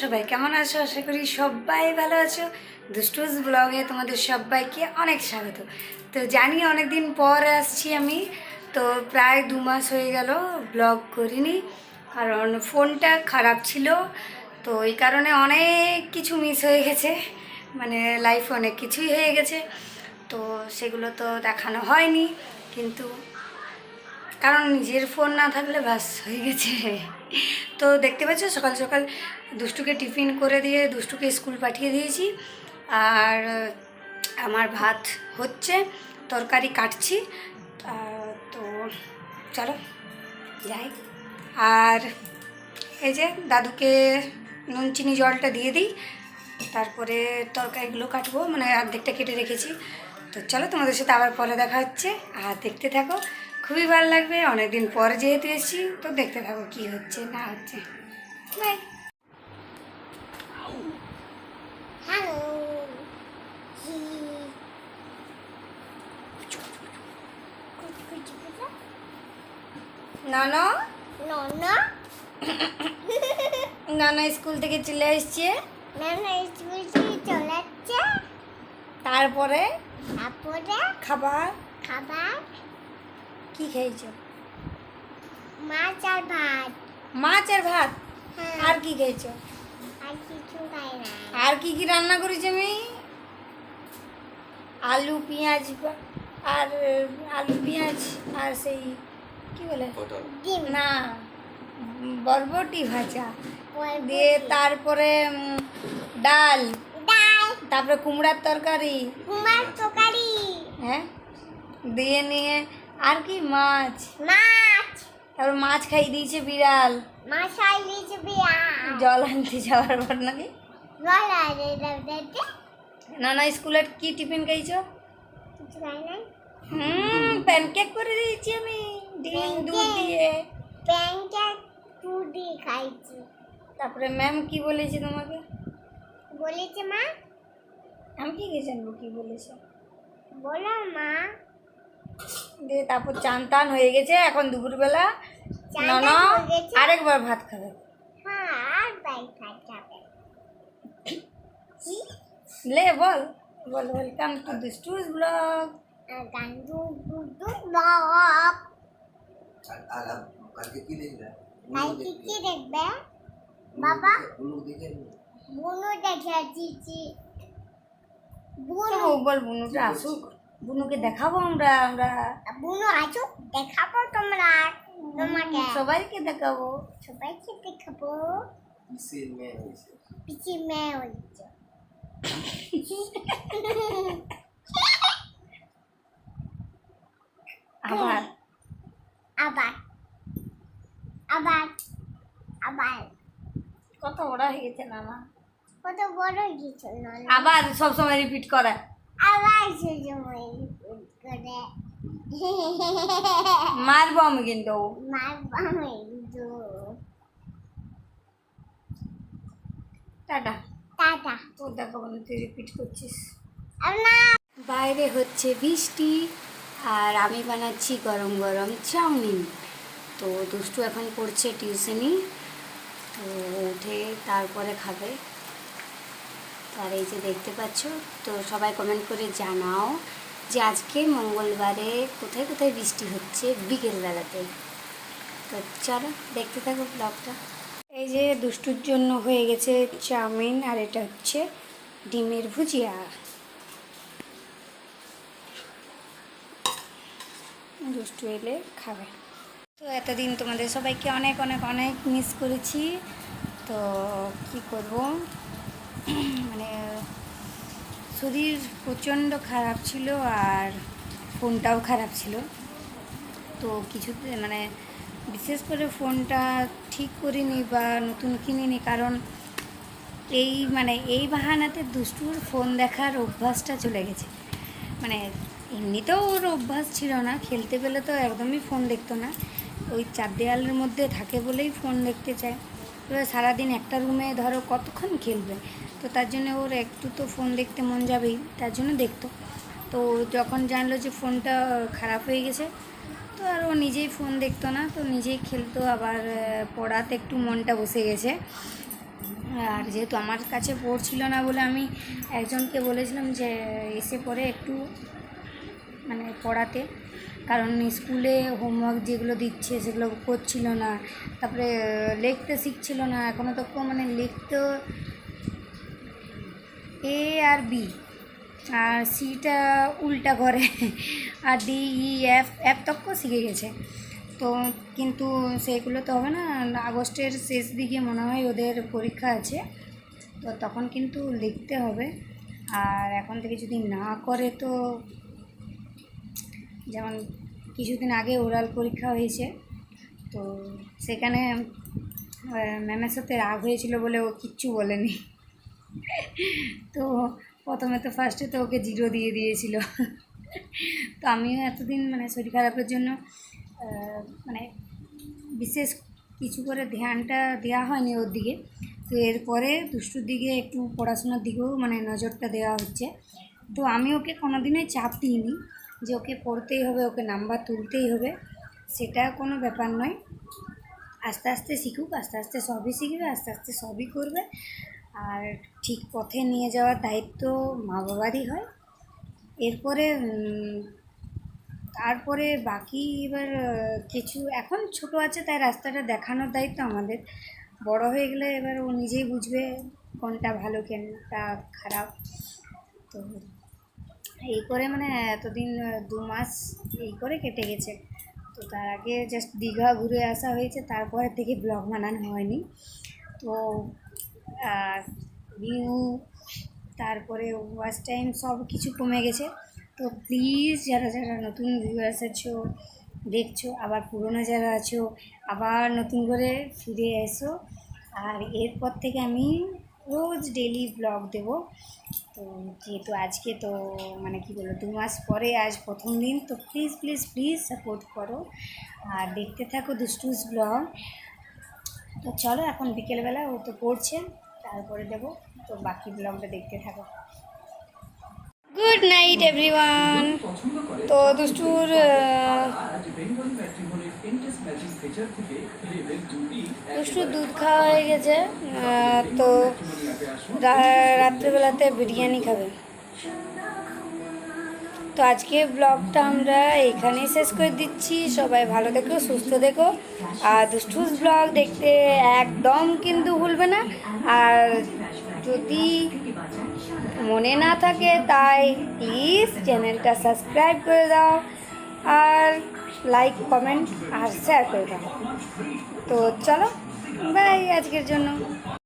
সবাই কেমন আছো? আশা করি সবাই ভালো আছো। দুষ্টুস ব্লগে তোমাদের সবাইকে অনেক স্বাগত। তো জানি অনেক দিন পর আসছি আমি, তো প্রায় দু মাস হয়ে গেল ব্লগ করিনি, কারণ ফোনটা খারাপ ছিল, তো এই কারণে অনেক কিছু মিস হয়ে গেছে মানে লাইফ অনেক কিছুই হয়ে গেছে, তো সেগুলো তো দেখানো হয়নি, কিন্তু কারণ নিজের ফোন না থাকলে ব্যাস হয়ে গেছে। তো দেখতে পাচ্ছ, সকাল সকাল দুষ্টুকে টিফিন করে দিয়ে দুষ্টুকে স্কুল পাঠিয়ে দিয়েছি। আর আমার ভাত হচ্ছে, তরকারি কাটছি। তো চলো, যাই। আর এই যে দাদুকে নুন, চিনি, জলটা দিয়ে দিই। তারপরে তরকারিগুলো কাটবো মানে অর্ধেকটা কেটে রেখেছি। তো চলো তোমাদের সাথে আবার পরে দেখা হচ্ছে। আর দেখতে থাকো খুবই ভালো লাগবে অনেকদিন পর যেহেতু এসেছি তো দেখতে থাকো কি হচ্ছে না হচ্ছে। বাই. নানা? no. নানা স্কুল থেকে চলে এসছে। না না স্কুলটি চলাচ্ছে তারপরে? তারপরে? খাবার? খাবার? কি খেয়েছো? মাছ আর ভাত। মাছ আর ভাত? হ্যাঁ। আর কি খেয়েছো? আর কিছু খাই না। আর কি কি রান্না করেছি আমি আলু পেঁয়াজ আর আলু পেঁয়াজ আর সেই কি বলে? ডিম। না বরবটি ভাজা। দিয়ে তারপরে ডাল। ডাল। তারপরে কুমড়ার তরকারি। কুমার তরকারি। হ্যাঁ। দিয়ে নিয়ে আর কি মাছ? মাছ। তারপর মাছ খাই দিয়েছে বিড়াল। মাছ আর লিচু বিয়া জল আনতে যাওয়ার পর নাকি? গলা রে রে না না স্কুলে কি টিফিন খাইছো? খাই হুম প্যানকেক করে দিয়েছি আমি। ডিম দুধ? দিয়ে। প্যানটা টুডি খাইছি। তারপরে ম্যাম কি বলেছে তোমাকে? বলেছে মা। আমি কি জানব কি বলেছে? বলো মা। দিয়ে তারপর চান টান হয়ে গেছে এখন দুপুরবেলা চান না টান না গেছে? আরেকবার ভাত খাবে। হ্যাঁ আর বাই খাই যাবে কি? লে বল বল ওয়েলকাম টু দুস্টুস ব্লগ। গান্ধু দুধু ব্লক আর কালকে কি দেখবে? কি দেখবে। বাবা? বুনু দেখে বুনু বল বুনুটা আসুক। বুনুকে দেখাবো আমরা আমরা বুনু আছো দেখাবো তোমরা তোমাকে। সবাইকে দেখাবো। সবাইকে দেখাবো। মেয়ে হয়েছে। পিছি মেয়ে হচ্ছে আবার। আবার। আবার। আবার। কত ওরা হয়ে গেছে না মা কত বড় কিছু না আবার সব সময় রিপিট করে আবার সুসময় করে মারবো আমি কিন্তু। মার বামে দু টাটা। টাটা। তো দেখাবো না তুই রিপিট করছিস। বাইরে হচ্ছে বৃষ্টি আর আমি বানাচ্ছি গরম গরম চাউমিন। তো দুষ্টু এখন পড়ছে টিউশনি তো উঠে তারপরে খাবে। আর এই যে দেখতে পাচ্ছ, তো সবাই কমেন্ট করে জানাও যে আজকে মঙ্গলবারে কোথায় কোথায় বৃষ্টি হচ্ছে বিকেলবেলাতে। তো চলো দেখতে থাকো ব্লগটা এই যে দুষ্টুর জন্য হয়ে গেছে চাউমিন আর এটা হচ্ছে ডিমের ভুজিয়া। দুষ্টু এলে খাবে। তো এতদিন তোমাদের সবাইকে অনেক অনেক অনেক মিস করেছি। তো কি করব? মানে শরীর প্রচণ্ড খারাপ ছিল আর ফোনটাও খারাপ ছিল। তো কিছু মানে বিশেষ করে ফোনটা ঠিক করিনি বা নতুন কিনিনি কারণ এই মানে এই বাহানাতে দুষ্টুর ফোন দেখার অভ্যাসটা চলে গেছে। মানে এমনিতেও ওর অভ্যাস ছিল না, খেলতে পেলে তো একদমই ফোন দেখতো না। ওই চার দেয়ালের মধ্যে থাকে বলেই ফোন দেখতে চায়। এবার সারাদিন একটা রুমে ধরো কতক্ষণ খেলবে? তো তার জন্য ওর একটু তো ফোন দেখতে মন যাবেই, তার জন্য দেখতো। তো যখন জানলো যে ফোনটা খারাপ হয়ে গেছে, তো আর ও নিজেই ফোন দেখতো না, তো নিজেই খেলতো। আবার পড়াতে একটু মনটা বসে গেছে। আর যেহেতু আমার কাছে পড়ছিল না বলে আমি একজনকে বলেছিলাম যে, এসে পরে একটু মানে পড়াতে। কারণ স্কুলে হোমওয়ার্ক যেগুলো দিচ্ছে সেগুলো করছিল না। তারপরে লিখতে শিখছিল না। এখনও তো মানে লিখতেও এ আর বি। আর সিটা উল্টা করে। আর ডি, ই, এফ এফ তক্ক শিখে গেছে। তো কিন্তু সেগুলো তো হবে না। আগস্টের শেষ দিকে মনে হয় ওদের পরীক্ষা আছে। তো তখন কিন্তু লিখতে হবে। আর এখন থেকে যদি না করে তো যেমন কিছুদিন আগে ওরাল পরীক্ষা হয়েছে, তো সেখানে ম্যামের সাথে রাগ হয়েছিল বলে ও কিচ্ছু বলেনি। তো প্রথমে তো ফার্স্টে তো ওকে জিরো দিয়ে দিয়েছিল। তো আমিও এতদিন মানে শরীর খারাপের জন্য মানে বিশেষ কিছু করে ধ্যানটা দেওয়া হয়নি ওর দিকে। তো এরপরে দুষ্টুর দিকে একটু পড়াশোনার দিকেও মানে নজরটা দেওয়া হচ্ছে। তো আমি ওকে কোনোদিনই চাপ দিইনি। যে ওকে পড়তেই হবে, ওকে নাম্বার তুলতেই হবে, সেটা কোনো ব্যাপার নয়। আস্তে আস্তে শিখুক, আস্তে আস্তে সবই শিখবে, আস্তে আস্তে সবই করবে। আর ঠিক পথে নিয়ে যাওয়ার দায়িত্ব মা বাবারই হয়। এরপরে তারপরে বাকি এবার কিছু, এখন ছোট আছে, তাই রাস্তাটা দেখানোর দায়িত্ব আমাদের। বড় হয়ে গেলে এবার ও নিজেই বুঝবে কোনটা ভালো, কোনটা খারাপ। তো এই করে মানে এতদিন দু মাস এই করে কেটে গেছে। তো তার আগে জাস্ট দীঘা ঘুরে আসা হয়েছে, তারপরে থেকে ব্লগ বানানো হয়নি। তো ভিউ তারপরে ওয়াচ টাইম সব কিছু কমে গেছে। তো প্লিজ যারা যারা নতুন ভিউয়ার্স আছো, দেখছ, আবার পুরনো যারা আছো, আবার নতুন করে ফিরে এসো। আর এরপর থেকে আমি রোজ ডেলি ব্লগ দেব। তো যেহেতু আজকে তো মানে কি বলব, দু মাস পরে আজ প্রথম দিন, তো প্লিজ প্লিজ প্লিজ সাপোর্ট করো। আর দেখতে থাকো দুষ্টুস ব্লগ তো চলো এখন বিকেলবেলা ও তো পড়ছে তারপরে দেবো। তো বাকি ব্লগটা দেখতে থাকো। গুড নাইট এভরিওয়ান তো দুষ্টুর দুষ্টুর দুধ খাওয়া হয়ে গেছে। তো রাত্রেবেলাতে বিরিয়ানি খাবে। তো আজকে ব্লগটা আমরা এখানেই শেষ করে দিচ্ছি। সবাই ভালো দেখো সুস্থ দেখো আর দুষ্টুস ব্লগ দেখতে একদম কিন্তু ভুলবে না। আর যদি মনে না থাকে, তাই প্লিজ চ্যানেলটা সাবস্ক্রাইব করে দাও আর লাইক কমেন্ট আর শেয়ার করে দাও। তো চলো বাই আজকের জন্য।